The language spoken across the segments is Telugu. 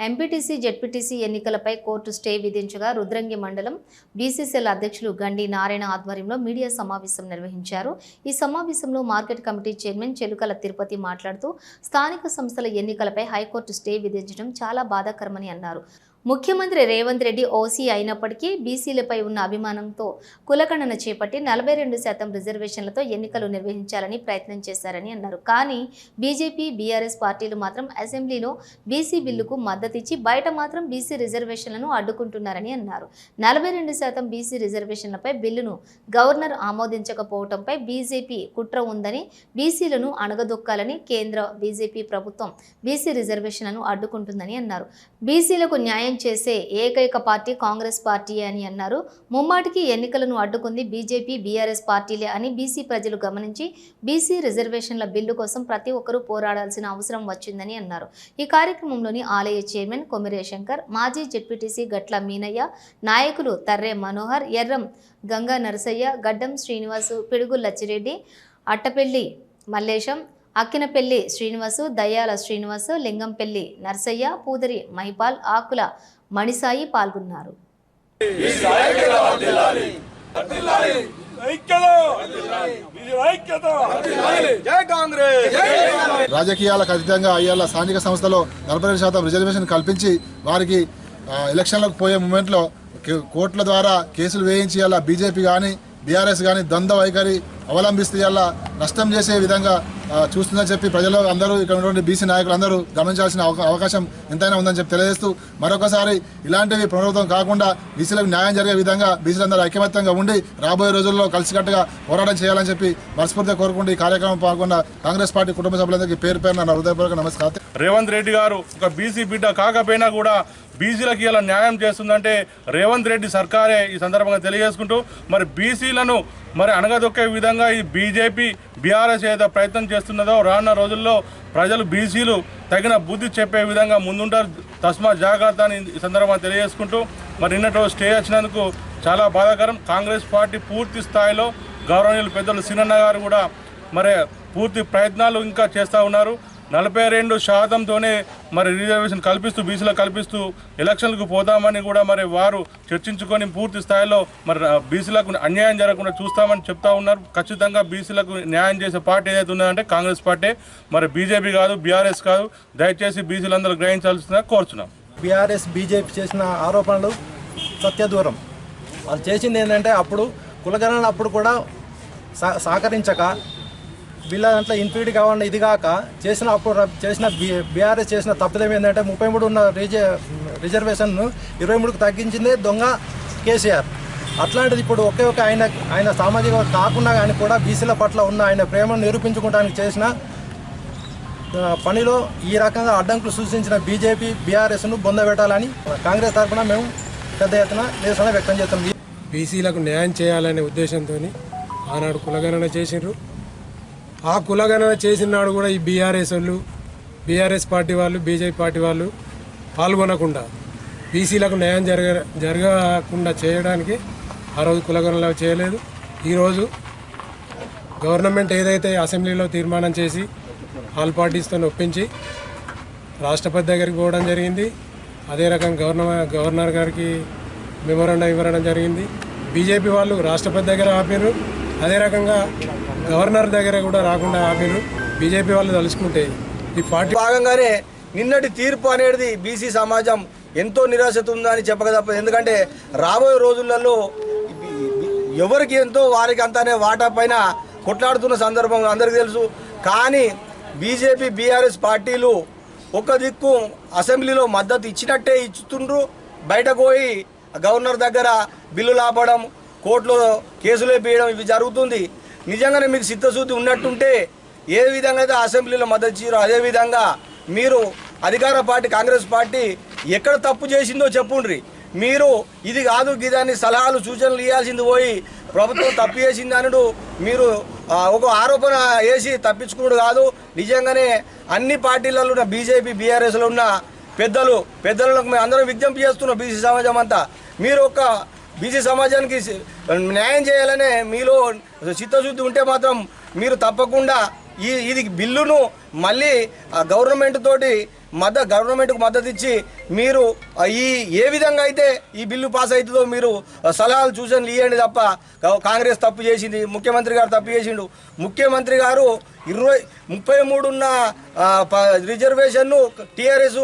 ఎంపీటీసీ జెడ్పీటీసీ ఎన్నికలపై కోర్టు స్టే విధించగా రుద్రంగి మండలం బీసీసీఎల్ అధ్యక్షులు గండి నారాయణ ఆధ్వర్యంలో మీడియా సమావేశం నిర్వహించారు. ఈ సమావేశంలో market committee chairman Chelukala Tirupati మాట్లాడుతూ స్థానిక సంస్థల ఎన్నికలపై హైకోర్టు స్టే విధించడం చాలా బాధాకరమని అన్నారు. ముఖ్యమంత్రి రేవంత్ రెడ్డి ఓసీ అయినప్పటికీ బీసీలపై ఉన్న అభిమానంతో కులగణన చేపట్టి నలభై రెండు శాతం రిజర్వేషన్లతో ఎన్నికలు నిర్వహించాలని ప్రయత్నం చేశారని అన్నారు. కానీ బీజేపీ బీఆర్ఎస్ పార్టీలు మాత్రం అసెంబ్లీలో బీసీ బిల్లుకు మద్దతిచ్చి బయట మాత్రం బీసీ రిజర్వేషన్లను అడ్డుకుంటున్నారని అన్నారు. నలభై రెండు శాతం బీసీ రిజర్వేషన్లపై బిల్లును గవర్నర్ ఆమోదించకపోవడంపై బీజేపీ కుట్ర ఉందని బీసీలను అణగదొక్కాలని కేంద్ర బీజేపీ ప్రభుత్వం బీసీ రిజర్వేషన్లను అడ్డుకుంటుందని అన్నారు. బీసీలకు న్యాయం చేసే ఏకైక పార్టీ కాంగ్రెస్ పార్టీ అని అన్నారు. ముమ్మాటికి ఎన్నికలను అడ్డుకుంది బీజేపీ బీఆర్ఎస్ పార్టీలే అని బీసీ ప్రజలు గమనించి బీసీ రిజర్వేషన్ల బిల్లు కోసం ప్రతి ఒక్కరూ పోరాడాల్సిన అవసరం వచ్చిందని అన్నారు. ఈ కార్యక్రమంలోని ఆలయ చైర్మన్ కొమిరే శంకర్ మాజీ జెడ్పీటీసీ గట్ల మీనయ్య నాయకులు తర్రే మనోహర్ ఎర్రం గంగా నరసయ్య గడ్డం శ్రీనివాసు పిడుగు లచ్చిరెడ్డి అట్టపెల్లి మల్లేశం అక్కినపెల్లి శ్రీనివాసు దయ్యాల శ్రీనివాసు లింగంపెల్లి నర్సయ్య పూదరి మహిపాల్ ఆకుల మణిసాయి పాల్గొన్నారు. ఐక్యత. ఇది ఐక్యత. జై కాంగ్రెస్. రాజకీయాలకు అతీతంగా అయ్యాల స్థానిక సంస్థలో నలభై రెండు శాతం రిజర్వేషన్ కల్పించి వారికి ఎలక్షన్లకు పోయే మూమెంట్లో కోర్టుల ద్వారా కేసులు వేయించి అలా బీజేపీ కానీ బీఆర్ఎస్ కానీ ద్వంద్వ వైఖరి అవలంబిస్తే అలా నష్టం చేసే విధంగా చూస్తుందని చెప్పి ప్రజలు అందరూ ఇక్కడ ఉన్నటువంటి బీసీ నాయకులు అందరూ గమనించాల్సిన అవకాశం ఎంతైనా ఉందని చెప్పి తెలియజేస్తూ మరొకసారి ఇలాంటివి పునరావృతం కాకుండా బీసీలకు న్యాయం జరిగే విధంగా బీసీలందరూ ఐక్యమత్యంగా ఉండి రాబోయే రోజుల్లో కలిసికట్టుగా పోరాటం చేయాలని చెప్పి మనస్ఫూర్తిగా కోరుకుంటూ ఈ కార్యక్రమం పాల్గొన్న కాంగ్రెస్ పార్టీ కుటుంబ సభ్యులందరికీ పేరు పేరు నా హృదయపూర్వక నమస్కారం. రేవంత్ రెడ్డి గారు ఒక బీసీ బిడ్డ కాకపోయినా కూడా బీసీలకు ఇలా న్యాయం చేస్తుందంటే రేవంత్ రెడ్డి సర్కారే ఈ సందర్భంగా తెలియజేసుకుంటూ మరి బీసీలను మరి అనగదొక్కే విధంగా ఈ బీజేపీ బీఆర్ఎస్ ఏదో ప్రయత్నం చేస్తున్నదో రానున్న రోజుల్లో ప్రజలు బీసీలు తగిన బుద్ధి చెప్పే విధంగా ముందుంటారు. తస్మా జాగ్రత్త అని ఈ సందర్భంగా తెలియజేసుకుంటూ మరి నిన్నటి స్టే వచ్చినందుకు చాలా బాధాకరం. కాంగ్రెస్ పార్టీ పూర్తి స్థాయిలో గౌరవనీయులు పెద్దలు సినన్న గారు కూడా మరి పూర్తి ప్రయత్నాలు ఇంకా చేస్తూ ఉన్నారు. నలభై రెండు శాతంతోనే మరి రిజర్వేషన్ కల్పిస్తూ బీసీలకు కల్పిస్తూ ఎలక్షన్లకు పోతామని కూడా మరి వారు చర్చించుకొని పూర్తి స్థాయిలో మరి బీసీలకు అన్యాయం జరగకుండా చూస్తామని చెప్తా ఉన్నారు. ఖచ్చితంగా బీసీలకు న్యాయం చేసే పార్టీ ఏదైతే ఉన్నదంటే కాంగ్రెస్ పార్టీ. మరి బీజేపీ కాదు బీఆర్ఎస్ కాదు. దయచేసి బీసీలందరూ గ్రహించాల్సిందిగా కోరుచున్నాం. బీఆర్ఎస్ బీజేపీ చేసిన ఆరోపణలు సత్యదూరం. వాళ్ళు చేసింది ఏంటంటే అప్పుడు కులగణన అప్పుడు కూడా సహ సహకరించక వీళ్ళ దాంట్లో ఇన్ఫీడ్ కావాలని ఇది కాక చేసిన అప్పుడు చేసిన బీఆర్ఎస్ చేసిన తప్పిదం ఏంటంటే ముప్పై మూడు ఉన్న రిజ రిజర్వేషన్ను ఇరవై మూడుకు తగ్గించిందే దొంగ కేసీఆర్. అట్లాంటిది ఇప్పుడు ఒకే ఒక ఆయన ఆయన సామాజిక కాకుండా కానీ కూడా బీసీల పట్ల ఉన్న ఆయన ప్రేమను నిరూపించుకోవడానికి చేసిన పనిలో ఈ రకంగా అడ్డంకులు సూచించిన బీజేపీ బీఆర్ఎస్ను బొందబెట్టాలని కాంగ్రెస్ తరఫున మేము పెద్ద ఎత్తున నిరసన వ్యక్తం చేస్తాం. బీసీలకు న్యాయం చేయాలనే ఉద్దేశంతో ఆనాడు కులగణన చేసిండ్రు. ఆ కులగణన చేసినాడు కూడా ఈ బీఆర్ఎస్ వాళ్ళు బీఆర్ఎస్ పార్టీ వాళ్ళు బీజేపీ పార్టీ వాళ్ళు పాల్గొనకుండా బీసీలకు న్యాయం జరగ జరగకుండా చేయడానికి ఆ రోజు కులగణన చేయలేదు. ఈరోజు గవర్నమెంట్ ఏదైతే అసెంబ్లీలో తీర్మానం చేసి ఆల్ పార్టీస్తో ఒప్పించి రాష్ట్రపతి దగ్గరికి పోవడం జరిగింది. అదే రకం గవర్నర్ గవర్నర్ గారికి మెమోరాండం ఇవ్వడం జరిగింది. బీజేపీ వాళ్ళు రాష్ట్రపతి దగ్గర ఆపారు. అదే రకంగా గవర్నర్ దగ్గర కూడా రాకుండా ఆపారు బీజేపీ వాళ్ళు తలుచుకుంటే ఈ పార్టీ భాగంగానే నిన్నటి తీర్పు అనేది బీసీ సమాజం ఎంతో నిరాశతో ఉందని చెప్పక తప్పదు. ఎందుకంటే రాబోయే రోజులలో ఎవరికి ఎంతో వారికి అంతానే వాటా పైన కొట్లాడుతున్న సందర్భం అందరికీ తెలుసు. కానీ బీజేపీ బీఆర్ఎస్ పార్టీలు ఒక దిక్కు అసెంబ్లీలో మద్దతు ఇచ్చినట్టే ఇస్తుండ్రు బయటకు పోయి గవర్నర్ దగ్గర బిల్లులు ఆపడం కోర్టులో కేసులు వేయడం ఇవి జరుగుతుంది. నిజంగానే మీకు చిత్తశుద్ధి ఉన్నట్టుంటే ఏ విధంగా అయితే అసెంబ్లీలో మద్దతు ఇచ్చారో అదే విధంగా మీరు అధికార పార్టీ కాంగ్రెస్ పార్టీ ఎక్కడ తప్పు చేసిందో చెప్పుండ్రి. మీరు ఇది కాదు గిదాన్ని సలహాలు సూచనలు ఇవ్వాల్సింది పోయి ప్రభుత్వం తప్పు చేసింది అనుడు మీరు ఒక ఆరోపణ వేసి తప్పించుకున్నాడు కాదు. నిజంగానే అన్ని పార్టీలలో ఉన్న బీజేపీ బీఆర్ఎస్లో ఉన్న పెద్దలు పెద్దలకు మేము అందరం విజ్ఞప్తి చేస్తున్నాం బీసీ సమాజం అంతా. మీరు ఒక బీసీ సమాజానికి న్యాయం చేయాలనే మీలో చిత్తశుద్ధి ఉంటే మాత్రం మీరు తప్పకుండా ఈ ఇది బిల్లును మళ్ళీ గవర్నమెంట్ తోటి మద్ద గవర్నమెంట్కు మద్దతు ఇచ్చి మీరు ఈ ఏ విధంగా అయితే ఈ బిల్లు పాస్ అవుతుందో మీరు సలహాలు సూచనలు ఇవ్వండి తప్ప కాంగ్రెస్ తప్పు చేసింది ముఖ్యమంత్రి గారు తప్పు చేసిండు. ముఖ్యమంత్రి గారు ఇరవై ముప్పై మూడున్న ప- రిజర్వేషన్ను టీఆర్ఎస్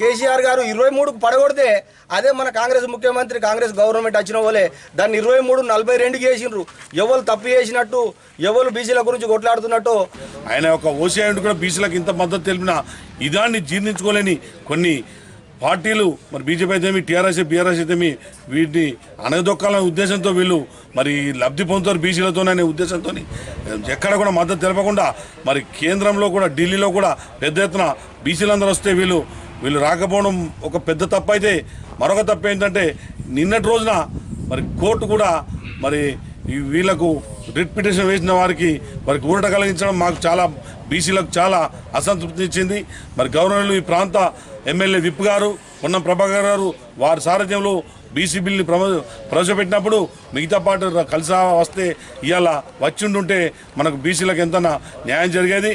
కేసీఆర్ గారు ఇరవై మూడుకు పడగొడితే అదే మన కాంగ్రెస్ ముఖ్యమంత్రి కాంగ్రెస్ గవర్నమెంట్ వచ్చిన వాళ్ళే దాన్ని ఇరవై మూడు నలభై రెండుకి వేసిండ్రు ఎవరు తప్పు చేసినట్టు ఎవరు బీసీల గురించి కొట్లాడుతున్నట్టు? ఆయన ఒక ఓసీఐ కూడా బీసీలకు ఇంత మద్దతు తెలిపిన ఇదాన్ని జీర్ణించుకోలేని కొన్ని పార్టీలు మరి బీజేపీ అయితేమి టీఆర్ఎస్ బీఆర్ఎస్ అయితేమి వీటిని అనగదొక్కాలనే ఉద్దేశంతో వీళ్ళు మరి లబ్ధి పొందుతారు బీసీలతోనే ఉద్దేశంతో ఎక్కడ కూడా మద్దతు తెలపకుండా మరి కేంద్రంలో కూడా ఢిల్లీలో కూడా పెద్ద ఎత్తున బీసీలందరూ వస్తే వీళ్ళు వీళ్ళు రాకపోవడం ఒక పెద్ద తప్పు అయితే మరొక తప్పు ఏంటంటే నిన్నటి రోజున మరి కోర్టు కూడా మరి వీళ్ళకు వీళ్ళకు రిట్ పిటిషన్ వేసిన వారికి వారికి ఊరట కలిగించడం మాకు చాలా బీసీలకు చాలా అసంతృప్తి ఇచ్చింది. మరి గవర్నర్లు ఈ ప్రాంత ఎమ్మెల్యే విప్ గారు పొన్నం ప్రభాకర్ గారు వారి సారథ్యంలో బీసీ బిల్ని ప్రవ ప్రవేశపెట్టినప్పుడు మిగతా పాటు కలిసి వస్తే ఇవాళ వచ్చిండుంటే మనకు బీసీలకు ఎంత న్యాయం జరిగేది.